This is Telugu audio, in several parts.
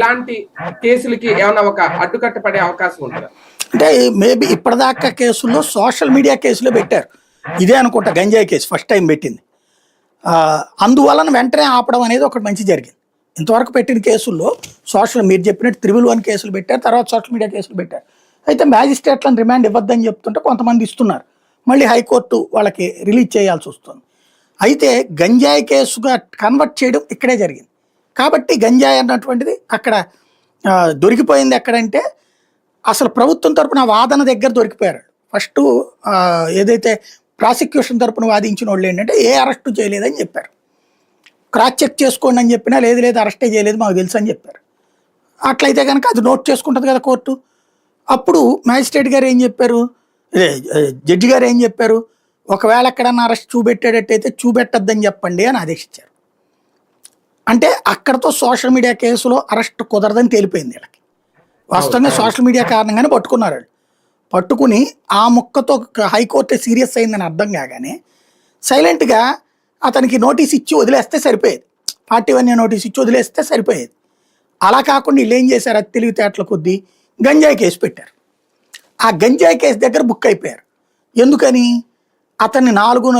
ఇలాంటి కేసులకి ఏమైనా ఒక అడ్డుకట్ట పడే అవకాశం ఉంటుందా? అంటే మేబీ ఇప్పటిదాకా కేసుల్లో సోషల్ మీడియా కేసులో పెట్టారు. ఇదే అనుకుంటా గంజాయి కేసు ఫస్ట్ టైం పెట్టింది. అందువలన వెంటనే ఆపడం అనేది ఒకటి మంచి జరిగింది. ఇంతవరకు పెట్టిన కేసుల్లో సోషల్ మీరు చెప్పినట్టు త్రిబుల్ వన్ కేసులు పెట్టారు తర్వాత సోషల్ మీడియా కేసులు పెట్టారు. అయితే మ్యాజిస్ట్రేట్లను రిమాండ్ ఇవ్వద్దని చెప్తుంటే కొంతమంది ఇస్తున్నారు. మళ్ళీ హైకోర్టు వాళ్ళకి రిలీజ్ చేయాల్సి వస్తుంది. అయితే గంజాయి కేసుగా కన్వర్ట్ చేయడం ఇక్కడే జరిగింది. కాబట్టి గంజాయి అన్నటువంటిది అక్కడ దొరికిపోయింది ఎక్కడంటే అసలు ప్రభుత్వం తరపున వాదన దగ్గర దొరికిపోయారు. ఫస్ట్ ఏదైతే ప్రాసిక్యూషన్ తరపున వాదించిన వాళ్ళు ఏంటంటే ఏ అరెస్టు చేయలేదని చెప్పారు. క్రాస్ చెక్ చేసుకోండి అని చెప్పినా లేదు లేదు అరెస్టే చేయలేదు మాకు తెలుసు అని చెప్పారు. అట్లయితే కనుక అది నోట్ చేసుకుంటుంది కదా కోర్టు. అప్పుడు మ్యాజిస్ట్రేట్ గారు ఏం చెప్పారు? జడ్జి గారు ఏం చెప్పారు? ఒకవేళ ఎక్కడన్నా అరెస్ట్ చూపెట్టేటట్టయితే చూపెట్టద్దని చెప్పండి అని ఆదేశించారు. అంటే అక్కడతో సోషల్ మీడియా కేసులో అరెస్ట్ కుదరదని తేలిపోయింది వీళ్ళకి. వాస్తవంగా సోషల్ మీడియా కారణంగానే పట్టుకున్నారు వాళ్ళు. పట్టుకుని ఆ ముక్కతో హైకోర్టు సీరియస్ అయిందని అర్థం కాగానే సైలెంట్గా అతనికి నోటీస్ ఇచ్చి వదిలేస్తే సరిపోయేది. పార్టీ వన్ నోటీస్ ఇచ్చి వదిలేస్తే సరిపోయేది. అలా కాకుండా వీళ్ళు ఏం చేశారు? అది తెలివితేటల కొద్దీ గంజాయి కేసు పెట్టారు. ఆ గంజాయి కేసు దగ్గర బుక్ అయిపోయారు. ఎందుకని? అతన్ని నాలుగు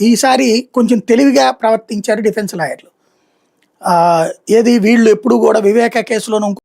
ఈసారి కొంచెం తెలివిగా ప్రవర్తించారు డిఫెన్స్ లాయర్లు. ఏది వీళ్ళు ఎప్పుడు కూడా వివేక కేసులోనూ